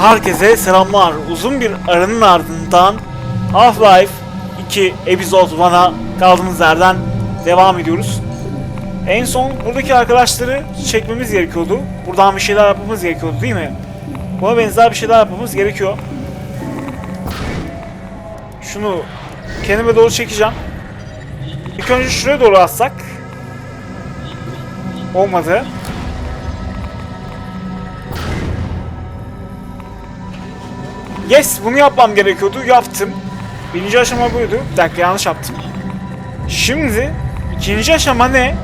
Herkese selamlar. Uzun bir aranın ardından Half-Life 2 Episode 1'a kaldığımız yerden devam ediyoruz. En son buradaki arkadaşları çekmemiz gerekiyordu. Buradan bir şeyler yapmamız gerekiyordu değil mi? Buna benzer bir şeyler yapmamız gerekiyor. Şunu kendime doğru çekeceğim. İlk önce şuraya doğru atsak. Olmadı. Yes bunu yapmam gerekiyordu. Yaptım. Birinci aşama buydu. Bir dakika yanlış yaptım. Şimdi ikinci aşama ne?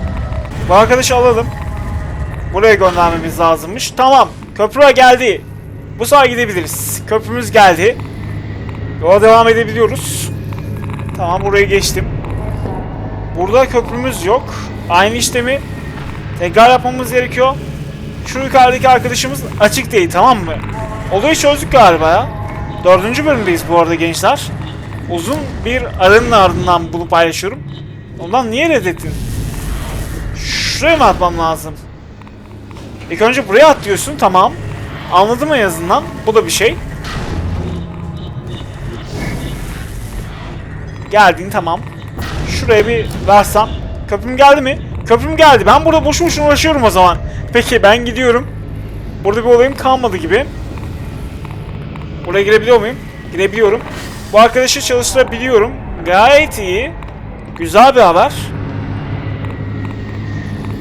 Bu arkadaşı alalım. Buraya göndermemiz lazımmış. Tamam. Köprü geldi. Bu sefer gidebiliriz. Köprümüz geldi. Yola devam edebiliyoruz. Tamam burayı geçtim. Burada köprümüz yok. Aynı işlemi tekrar yapmamız gerekiyor. Şu yukarıdaki arkadaşımız açık değil tamam mı? Olayı çözdük galiba ya. Dördüncü bölümdeyiz bu arada gençler. Uzun bir aranın ardından bunu paylaşıyorum. Ondan niye reddettin? Şuraya mı atmam lazım? İlk önce buraya at diyorsun tamam. Anladım en azından. Bu da bir şey. Geldin tamam. Şuraya bir versem. Köprüm geldi mi? Köprüm geldi. Ben burada boşu boşuna uğraşıyorum o zaman. Peki ben gidiyorum. Burada bir olayım kalmadı gibi. Buraya girebiliyor muyum? Girebiliyorum. Bu arkadaşı çalıştırabiliyorum. Gayet iyi. Güzel bir haber.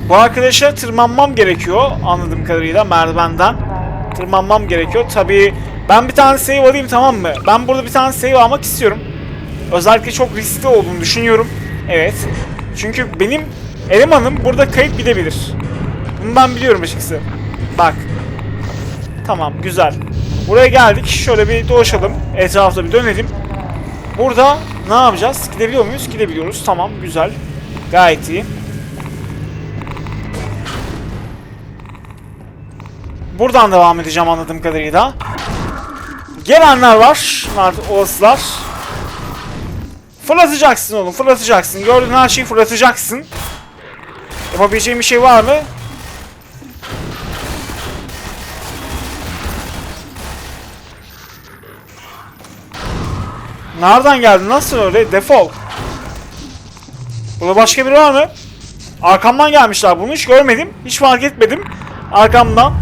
Bu arkadaşa tırmanmam gerekiyor anladığım kadarıyla merdivenden. Tırmanmam gerekiyor. Tabii ben bir tane save alayım tamam mı? Ben burada bir tane save almak istiyorum. Özellikle çok riskli olduğunu düşünüyorum. Evet. Çünkü benim elemanım burada kayıp gidebilir. Bunu ben biliyorum açıkçası. Bak. Tamam güzel. Buraya geldik. Şöyle bir dolaşalım. Etrafta bir dönelim. Burada ne yapacağız? Gidebiliyor muyuz? Gidebiliyoruz. Tamam güzel. Gayet iyi. Buradan devam edeceğim anladığım kadarıyla. Gelenler var. Bunlar olasılar. Fırlatacaksın oğlum fırlatacaksın. Gördüğün her şeyi fırlatacaksın. Yapabileceğim bir şey var mı? Nereden geldin? Nasıl öyle? Defol. Burada başka biri var mı? Arkamdan gelmişler. Bunu hiç görmedim. Hiç fark etmedim. Arkamdan.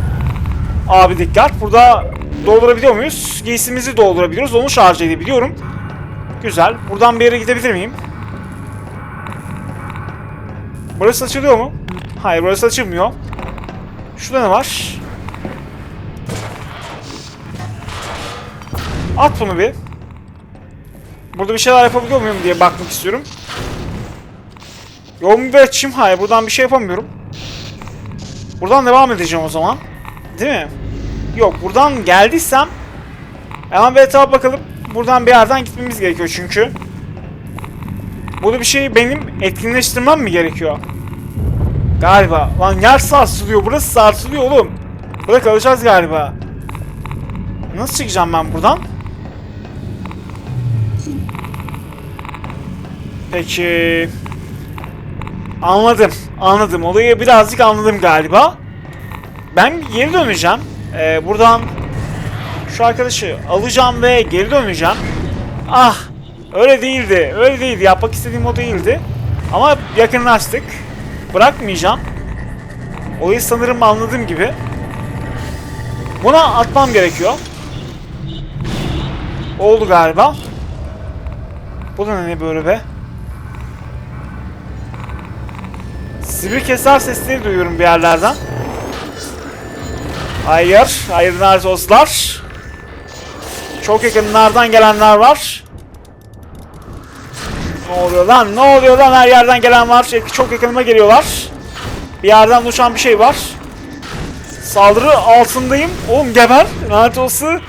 Abi dikkat. Burada doldurabiliyor muyuz? Giysimizi doldurabiliyoruz. Onu şarj edebiliyorum. Güzel. Buradan bir yere gidebilir miyim? Burası açılıyor mu? Hayır burası açılmıyor. Şurada ne var? At bunu bir. Burada bir şeyler yapabiliyor muyum diye bakmak istiyorum. Yolumu bir açayım. Hayır buradan bir şey yapamıyorum. Buradan devam edeceğim o zaman. Değil mi? Yok buradan geldiysem hemen bir etrafa bakalım. Buradan bir yerden gitmemiz gerekiyor çünkü. Burada bir şey benim etkinleştirmem mi gerekiyor? Galiba. Lan yer sarsılıyor. Burası sarsılıyor oğlum. Burada kalacağız galiba. Nasıl çıkacağım ben buradan? Peki. Anladım. Anladım. Olayı birazcık anladım galiba. Ben geri döneceğim. Ee, buradan şu arkadaşı alacağım ve geri döneceğim. Ah! Öyle değildi. Öyle değildi. Yapmak istediğim o değildi. Ama yakınlaştık. Bırakmayacağım. Olayı sanırım anladığım gibi. Buna atmam gerekiyor. Oldu galiba. Bu da ne böyle be? Sivri keser sesleri duyuyorum bir yerlerden. Hayır, hayır narsoslar. Çok yakınlardan gelenler var. Ne oluyor lan? Ne oluyor lan? Her yerden gelen var. Çok yakınıma geliyorlar. Bir yerden uçan bir şey var. Saldırı altındayım. Oğlum geber. Lanet olsun.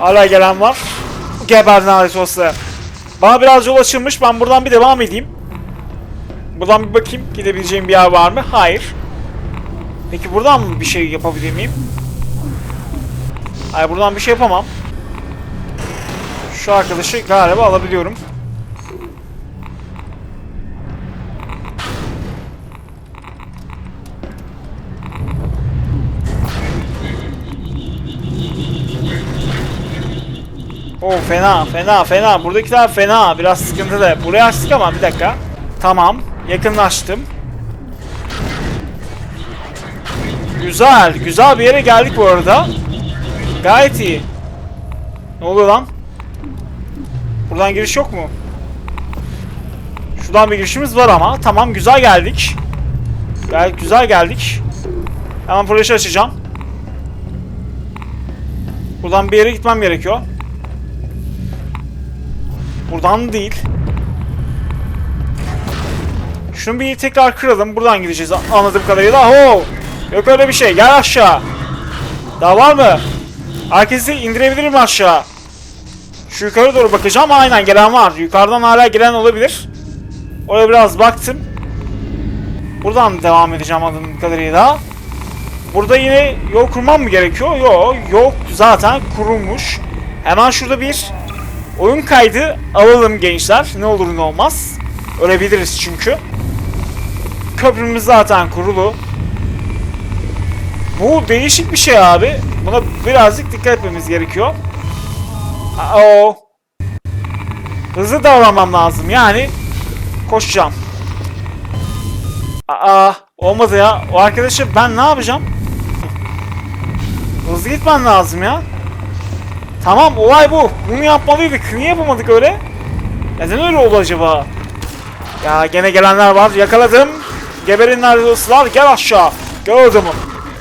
Hala gelen var. Geber lanet. Bana biraz yol açılmış. Ben buradan bir devam edeyim. Buradan bir bakayım. Gidebileceğim bir yer var mı? Hayır. Peki buradan mı bir şey yapabilir miyim? Hayır buradan bir şey yapamam. Şu arkadaşı galiba alabiliyorum. Oo fena fena fena. Buradakiler fena. Biraz sıkıntılı. Buraya açtık ama bir dakika. Tamam. Yakınlaştım. Güzel. Güzel bir yere geldik bu arada. Gayet iyi. Ne oluyor lan? Buradan giriş yok mu? Şuradan bir girişimiz var ama. Tamam güzel geldik. Gayet güzel geldik. Hemen flash'ı açacağım. Buradan bir yere gitmem gerekiyor. Buradan değil. Şunu bir tekrar kıralım. Buradan gideceğiz anladığım kadarıyla. Ho! Yok öyle bir şey. Gel aşağı. Daha var mı? Herkesi indirebilirim aşağı. Şu yukarı doğru bakacağım. Aynen gelen var. Yukarıdan hala gelen olabilir. Oraya biraz baktım. Buradan devam edeceğim anladığım kadarıyla. Burada yine yol kurmam mı gerekiyor? Yok, yok zaten kurulmuş. Hemen şurada bir oyun kaydı alalım gençler. Ne olur ne olmaz. Ölebiliriz çünkü. Köprümüz zaten kurulu. Bu değişik bir şey abi. Buna birazcık dikkat etmemiz gerekiyor. O Hızlı davranmam lazım yani. Koşacağım. Aa olmadı ya. O arkadaşı ben ne yapacağım? Hızlı gitmen lazım ya. Tamam olay bu. Bunu yapmalıydık. Niye yapamadık öyle? Neden öyle oldu acaba? Ya gene gelenler var. Yakaladım. Geberin dostlar. Gel aşağı. Adamı.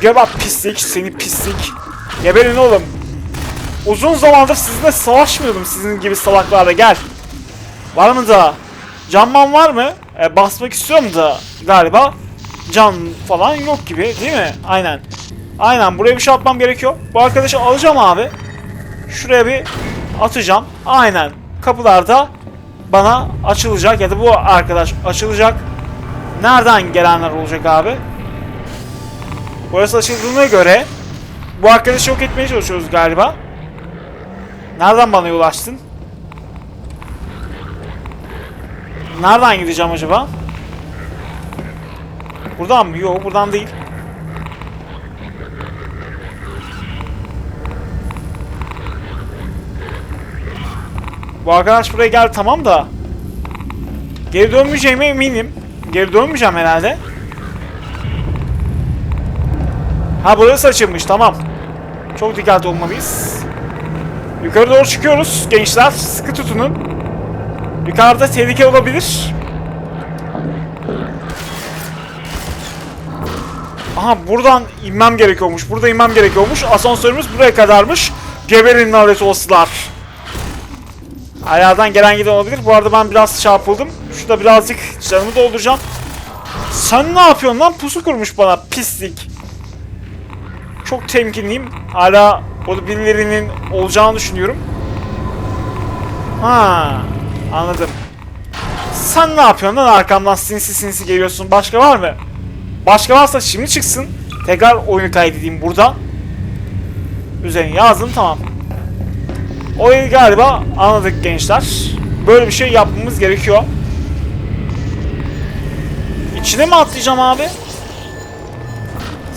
Gel bak pislik. Seni pislik. Geberin oğlum. Uzun zamandır sizinle savaşmıyordum sizin gibi salaklarla. Gel. Var mı da? Canman var mı? E, basmak istiyorum da galiba. Can falan yok gibi değil mi? Aynen. Aynen buraya bir şey atmam gerekiyor. Bu arkadaşı alacağım abi. Şuraya bir atacağım. Aynen. Kapılarda bana açılacak ya da bu arkadaş açılacak. Nereden gelenler olacak abi? Burası açıldığına göre bu arkadaşı yok etmeye çalışıyoruz galiba. Nereden bana ulaştın? Nereden gideceğim acaba? Buradan mı? Yok buradan değil. Bu arkadaş buraya geldi tamam da. Geri dönmeyeceğime eminim. Geri dönmeyeceğim herhalde. Ha burası açılmış tamam. Çok dikkatli olmalıyız. Yukarı doğru çıkıyoruz gençler. Sıkı tutunun. Yukarıda tehlike olabilir. Aha buradan inmem gerekiyormuş. Burada inmem gerekiyormuş. Asansörümüz buraya kadarmış. Geberin lanet olsunlar. Ayağdan gelen giden olabilir. Bu arada ben biraz çarpıldım. Şurada birazcık canımı dolduracağım. Sen ne yapıyorsun lan? Pusu kurmuş bana. Pislik. Çok temkinliyim. Hala orada birilerinin olacağını düşünüyorum. Ha, anladım. Sen ne yapıyorsun lan arkamdan sinsi sinsi geliyorsun. Başka var mı? Başka varsa şimdi çıksın. Tekrar oyunu kaydedeyim burada. Üzerine yazdım tamam. Olayı galiba anladık gençler. Böyle bir şey yapmamız gerekiyor. İçine mi atlayacağım abi?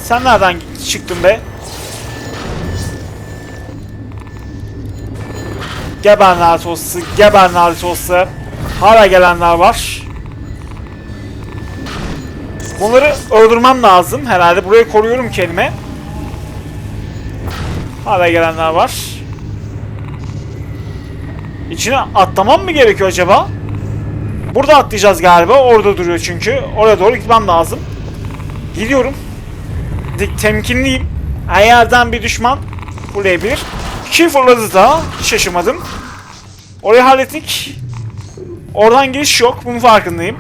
Sen nereden çıktın be? Geber lanet olsun, geber lanet olsun. Hala gelenler var. Bunları öldürmem lazım herhalde. Burayı koruyorum kelime. Hala gelenler var. İçine atlamam mı gerekiyor acaba? Burada atlayacağız galiba. Orada duruyor çünkü. Oraya doğru gitmem lazım. Gidiyorum. Temkinliyim. Her yerden bir düşman fırlayabilir. Kim fırladı da şaşırmadım. Orayı hallettik. Oradan giriş yok. Bunun farkındayım.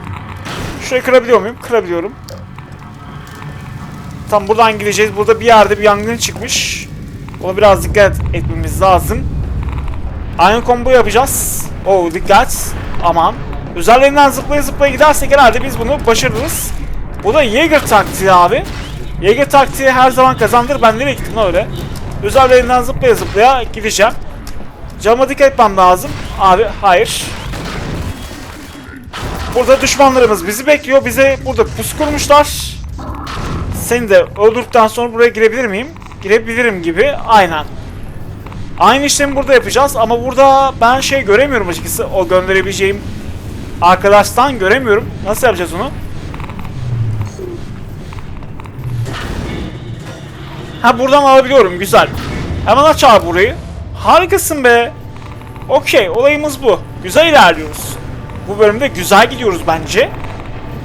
Şurayı kırabiliyor muyum? Kırabiliyorum. Tam buradan gideceğiz. Burada bir yerde bir yangın çıkmış. Ona biraz dikkat etmemiz lazım. Aynı combo yapacağız. Oo dikkat. Aman. Üzerlerinden zıplaya zıplaya gidersek herhalde biz bunu başarırız. Bu da Jaeger taktiği abi. Jaeger taktiği her zaman kazandır. Ben nereye gittim öyle? Üzerlerinden zıplaya zıplaya gideceğim. Cama dikkat etmem lazım. Abi hayır. Burada düşmanlarımız bizi bekliyor. Bize burada pus kurmuşlar. Seni de öldürdükten sonra buraya girebilir miyim? Girebilirim gibi. Aynen. Aynı işlemi burada yapacağız ama burada ben şey göremiyorum açıkçası. O gönderebileceğim arkadaştan göremiyorum. Nasıl yapacağız onu? Ha buradan alabiliyorum. Güzel. Hemen aç abi burayı. Harikasın be. Okey. Olayımız bu. Güzel ilerliyoruz. Bu bölümde güzel gidiyoruz bence.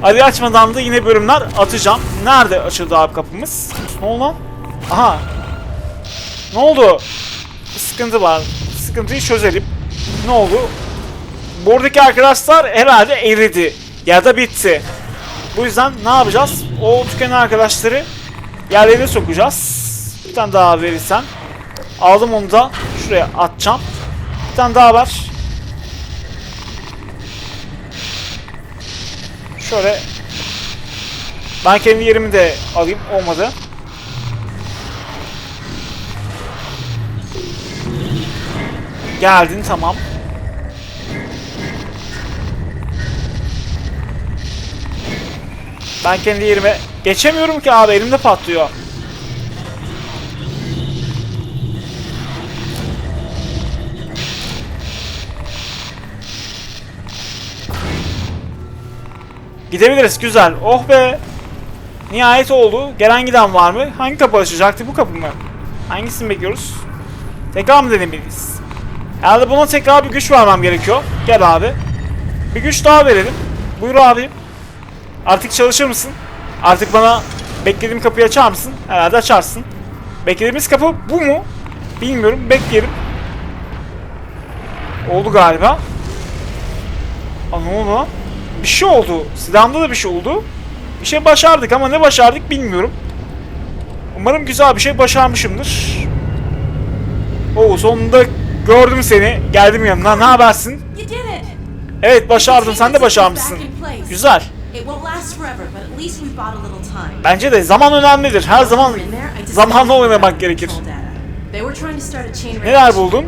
Hadi açmadan da yine bölümler atacağım. Nerede açıldı abi kapımız? Ne oldu? Aha. Ne oldu? Sıkıntı var. Sıkıntıyı çözelim. Ne oldu? Buradaki arkadaşlar herhalde eridi. Ya da bitti. Bu yüzden ne yapacağız? O tükenen arkadaşları yerlerine sokacağız. Bir tane daha verirsen. Aldım onu da şuraya atacağım. Bir tane daha var. Şöyle ben kendi yerimi de alayım. Olmadı. Geldin tamam. Ben kendi yerime geçemiyorum ki abi elimde patlıyor. Gidebiliriz güzel. Oh be. Nihayet oldu. Gelen giden var mı? Hangi kapı açacaktı? Bu kapı mı? Hangisini bekliyoruz? Tekrar mı denemeliyiz? Herhalde buna tekrar bir güç vermem gerekiyor. Gel abi. Bir güç daha verelim. Buyur abi. Artık çalışır mısın? Artık bana beklediğim kapıyı açar mısın? Herhalde açarsın. Beklediğimiz kapı bu mu? Bilmiyorum. Bekleyelim. Oldu galiba. Aa ne oldu? Bir şey oldu. Silahımda da bir şey oldu. Bir şey başardık ama ne başardık bilmiyorum. Umarım güzel bir şey başarmışımdır. Oo sonunda gördüm seni. Geldim yanına. Ne habersin? Evet başardım. Sen de başarmışsın. Güzel. It won't last forever, but at least we bought a little time. Bence de zaman önemlidir. Her zaman zamanla oynamak gerekir. Neler buldun?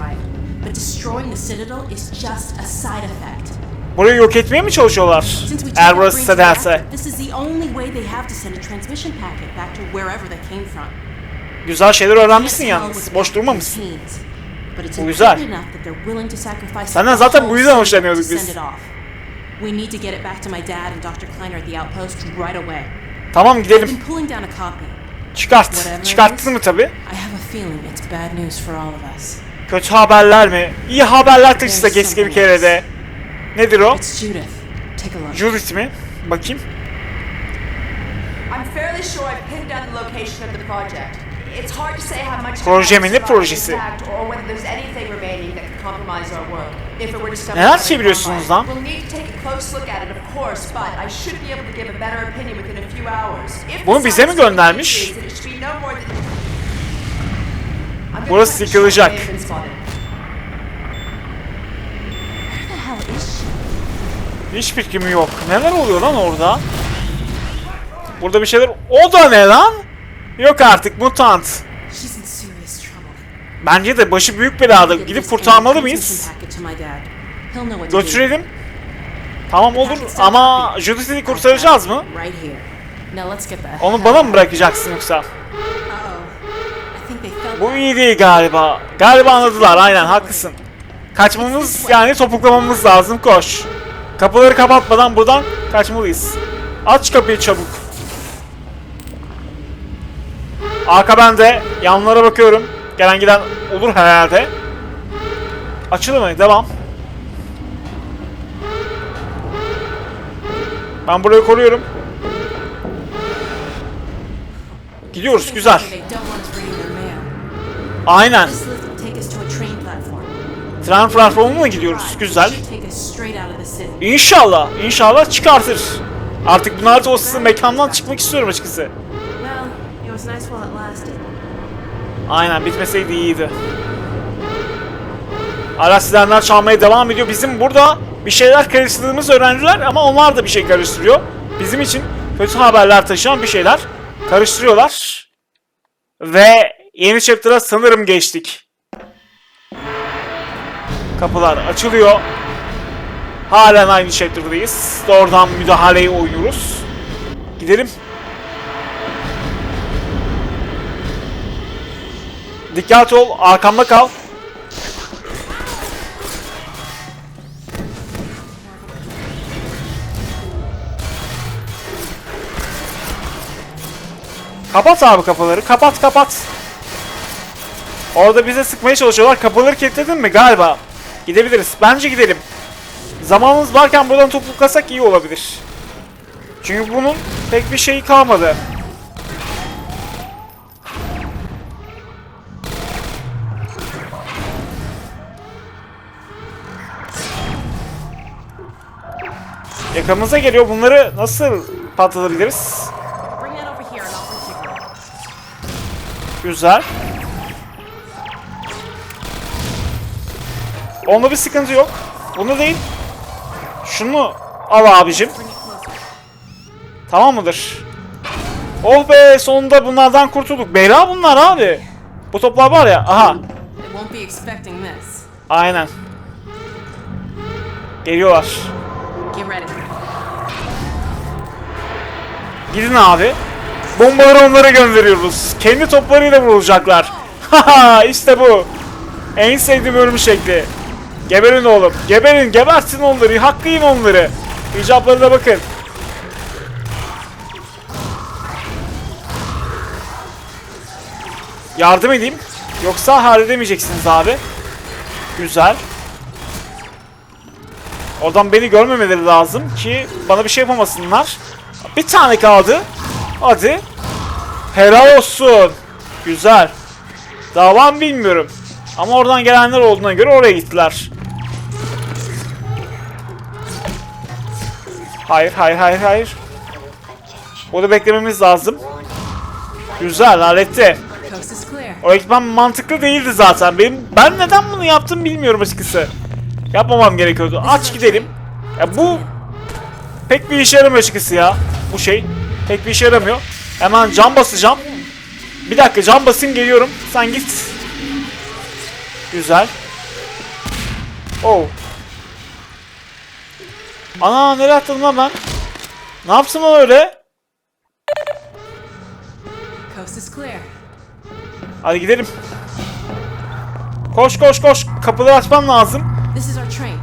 Burayı yok etmeye mi çalışıyorlar? Eğer burası sederse. reactor, this is the only way they have to send a transmission packet back to wherever they came from. Güzel şeyler öğrenmişsin yalnız. Boş durmamışsın. Bu güzel. Senden zaten bu yüzden hoşlanıyorduk biz. We need to get it back to my dad and Dr. Kleiner at the outpost right away. Tamam I've gidelim. been pulling down a copy. Çıkart. Whatever it Çıkarttın is. mı tabi? I have a feeling it's bad news for all of us. Kötü haberler mi? İyi haberler taşısa keşke bir kere de. Nedir o? It's Judith. Take a look. Judith mi? Bakayım. I'm fairly sure I've pinned down the location of the project. It's hard to say how much Proje mi? Ne projesi? or whether there's anything remaining that could compromise our work. Neler çeviriyorsunuz lan? We'll need to take a close look at it of course, but I should be able to give a better opinion within a few hours. If Bunu bize mi göndermiş? Burası yıkılacak. Hiç fikrim yok. Neler oluyor lan orada? Burada bir şeyler... O da ne lan? Yok artık mutant. Bence de başı büyük belada. Gidip kurtarmalı mıyız? Götürelim. Tamam olur ama Judith'i kurtaracağız mı? Onu bana mı bırakacaksın yoksa? Bu iyi değil galiba. Galiba anladılar aynen haklısın. Kaçmamız yani topuklamamız lazım koş. Kapıları kapatmadan buradan kaçmalıyız. Aç kapıyı çabuk. Arka bende. Yanlara bakıyorum. Gelen giden olur herhalde. Açılır mı? Devam. Ben burayı koruyorum. Gidiyoruz güzel. Aynen. Tren platformuna mı gidiyoruz? Güzel. İnşallah, inşallah çıkartır. Artık bunlar da olsun mekandan çıkmak istiyorum açıkçası. Aynen bitmeseydi iyiydi. Araç sirenler çalmaya devam ediyor. Bizim burada bir şeyler karıştırdığımızı öğrendiler ama onlar da bir şey karıştırıyor. Bizim için kötü haberler taşıyan bir şeyler karıştırıyorlar. Ve yeni chapter'a sanırım geçtik. Kapılar açılıyor. Halen aynı chapter'dayız. Oradan müdahaleyi oynuyoruz. Gidelim. Dikkat ol. Arkamda kal. Kapat abi kafaları. Kapat kapat. Orada bize sıkmaya çalışıyorlar. Kafaları kilitledin mi galiba? Gidebiliriz. Bence gidelim. Zamanımız varken buradan toplaklasak iyi olabilir. Çünkü bunun pek bir şeyi kalmadı. Yakamıza geliyor. Bunları nasıl patlatabiliriz? Güzel. Onda bir sıkıntı yok. Bunu değil. Şunu al abicim. Tamam mıdır? Oh be sonunda bunlardan kurtulduk. Beyler bunlar abi. Bu toplar var ya. Aha. Aynen. Geliyorlar. Gidin abi. Bombaları onlara gönderiyoruz. Kendi toplarıyla vurulacaklar. Haha işte bu. En sevdiğim ölüm şekli. Geberin oğlum. Geberin. Gebertin onları. Hakkı yiyin onları. İcaplarına bakın. Yardım edeyim. Yoksa halledemeyeceksiniz abi. Güzel. Oradan beni görmemeleri lazım ki bana bir şey yapamasınlar. Bir tane kaldı. Hadi. Helal olsun. Güzel. Mı bilmiyorum. Ama oradan gelenler olduğuna göre oraya gittiler. Hayır, hayır, hayır, hayır. Onu beklememiz lazım. Güzel, halletti. Coast is clear. O ekipman mantıklı değildi zaten. Benim ben neden bunu yaptım bilmiyorum açıkçası. Yapmamam gerekiyordu. Aç gidelim. Ya bu pek bir işe yaramıyor açıkçası ya. Bu şey pek bir işe yaramıyor. Hemen cam basacağım. Bir dakika cam basayım geliyorum. Sen git. Güzel. Oh. Ana nereye atladım lan ben? Ne yaptım lan öyle? Hadi gidelim. Koş koş koş. Kapıları açmam lazım.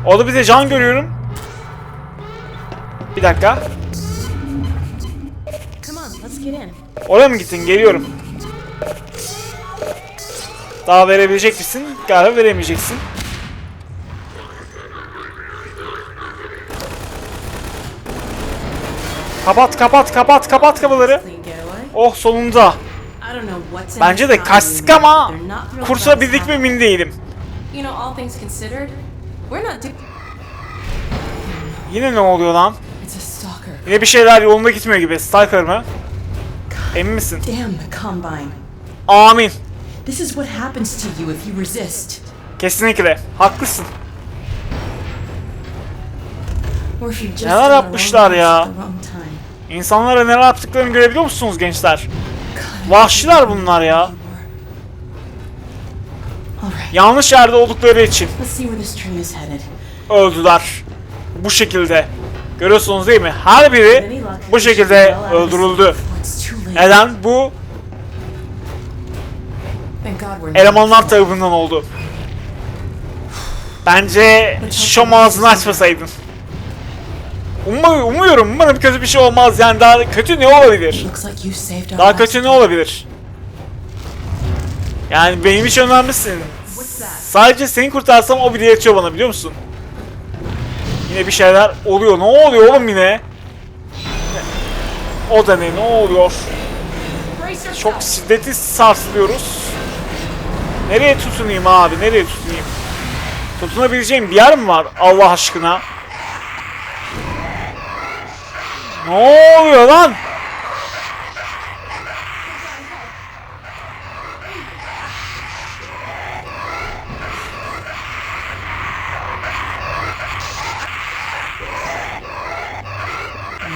Orada bir de can görüyorum. Bir dakika. Oraya mı gittin? Geliyorum. Daha verebilecek misin? Galiba veremeyeceksin. Kapat kapat kapat kapat kapıları. Oh sonunda. Bence de anymore. ama kurtulabildik mi emin değilim. Yine ne oluyor lan? Yine bir şeyler yolunda gitmiyor gibi. Stalker mı? Emin misin? Damn the Combine. Amin. This is what happens to you if you resist. Kesinlikle. Haklısın. Neler yapmışlar ya? İnsanlara neler yaptıklarını görebiliyor musunuz gençler? Vahşiler bunlar ya. Yanlış yerde oldukları için öldüler. Bu şekilde. Görüyorsunuz değil mi? Her biri bu şekilde öldürüldü. Neden? Bu elemanlar tarafından oldu. Bence şom ağzını açmasaydın. Umuyorum, umuyorum. Umarım kötü bir şey olmaz. Yani daha kötü ne olabilir? Daha kötü ne olabilir? Yani benim için önemlisin. Sadece seni kurtarsam o bile yetiyor bana biliyor musun? Yine bir şeyler oluyor. Ne oluyor oğlum yine? O da ne? Ne oluyor? Çok şiddetli sarsılıyoruz. Nereye tutunayım abi? Nereye tutunayım? Tutunabileceğim bir yer mi var Allah aşkına? Ne oluyor lan?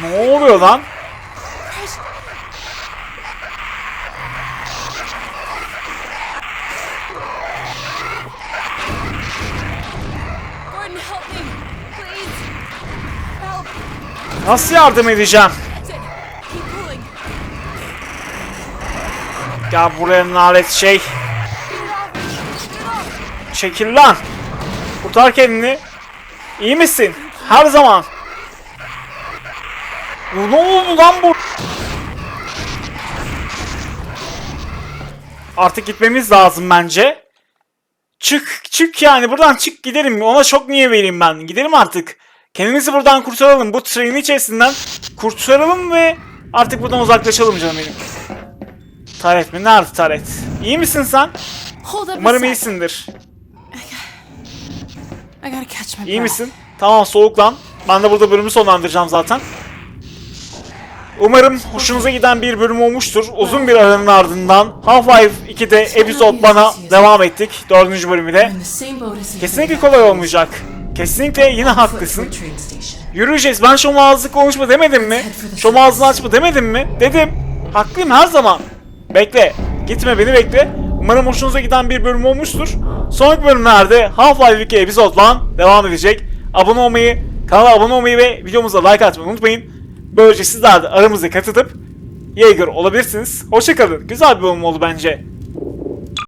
Ne oluyor lan? Nasıl yardım edeceğim? Ya buraya nalet şey. Çekil lan. Kurtar kendini. İyi misin? Her zaman. Ne oldu lan bu? Artık gitmemiz lazım bence. Çık çık yani buradan çık gidelim. Ona çok niye vereyim ben? Gidelim artık. Kendimizi buradan kurtaralım. Bu trenin içerisinden kurtaralım ve artık buradan uzaklaşalım canım benim. Taret mi? Nerede Taret? İyi misin sen? Umarım iyisindir. İyi misin? Tamam soğuklan. Ben de burada bölümü sonlandıracağım zaten. Umarım hoşunuza giden bir bölüm olmuştur. Uzun bir aranın ardından Half-Life 2'de Episode bana devam ettik. Dördüncü as you. Kesinlikle kolay olmayacak. Kesinlikle yine haklısın. Yürüyeceğiz. Ben şomağızlık konuşma demedim mi? Şomağızını açma demedim mi? Dedim. Haklıyım her zaman. Bekle. Gitme beni bekle. Umarım hoşunuza giden bir bölüm olmuştur. Sonraki bölümlerde Half-Life 2 Episode'la devam edecek. Abone olmayı, kanala abone olmayı ve videomuza like atmayı unutmayın. Böylece sizler de aramıza katılıp Jaeger olabilirsiniz. Hoşçakalın. Güzel bir bölüm oldu bence.